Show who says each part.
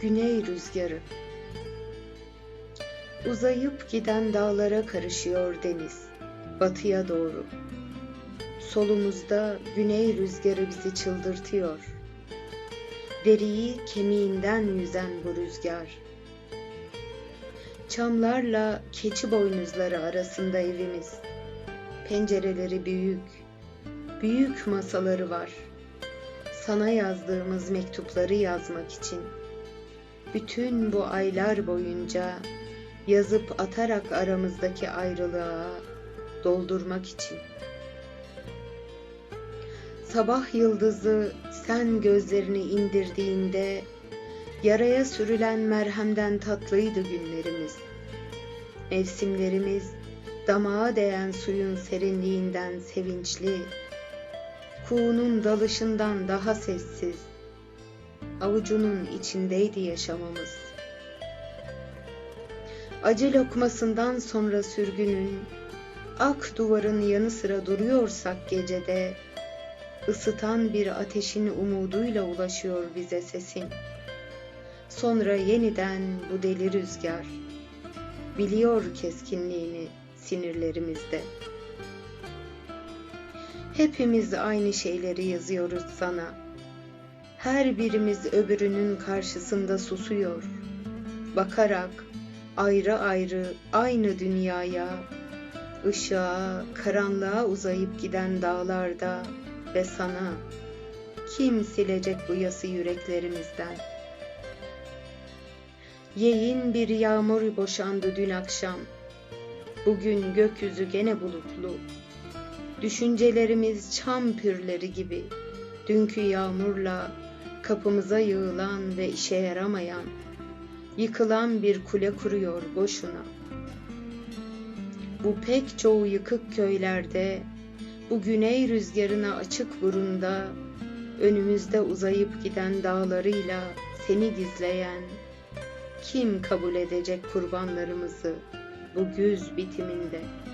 Speaker 1: Güney rüzgarı. Uzayıp giden dağlara karışıyor deniz Batıya doğru. Solumuzda güney rüzgarı bizi çıldırtıyor. Deriyi kemiğinden yüzen bu rüzgar. Çamlarla keçi boynuzları arasında evimiz. Pencereleri büyük Büyük masaları var. Sana yazdığımız mektupları yazmak için bütün bu aylar boyunca yazıp atarak aramızdaki ayrılığa doldurmak için. Sabah yıldızı sen gözlerini indirdiğinde yaraya sürülen merhemden tatlıydı günlerimiz. Mevsimlerimiz damağa değen suyun serinliğinden sevinçli, kuğunun dalışından daha sessiz, avucunun içindeydi yaşamamız. Acı lokmasından sonra sürgünün, ak duvarın yanı sıra duruyorsak gecede, ısıtan bir ateşin umuduyla ulaşıyor bize sesin. Sonra yeniden bu deli rüzgar, biliyor keskinliğini sinirlerimizde. Hepimiz aynı şeyleri yazıyoruz sana. Her birimiz öbürünün karşısında susuyor. Bakarak ayrı ayrı aynı dünyaya, ışığa, karanlığa uzayıp giden dağlarda ve sana kim silecek bu yası yüreklerimizden? Yeğin bir yağmur boşandı dün akşam. Bugün gökyüzü gene bulutlu. Düşüncelerimiz çam pürleri gibi dünkü yağmurla kapımıza yığılan ve işe yaramayan, yıkılan bir kule kuruyor boşuna. Bu pek çoğu yıkık köylerde, bu güney rüzgarına açık burunda, önümüzde uzayıp giden dağlarıyla seni gizleyen, kim kabul edecek kurbanlarımızı bu güz bitiminde?''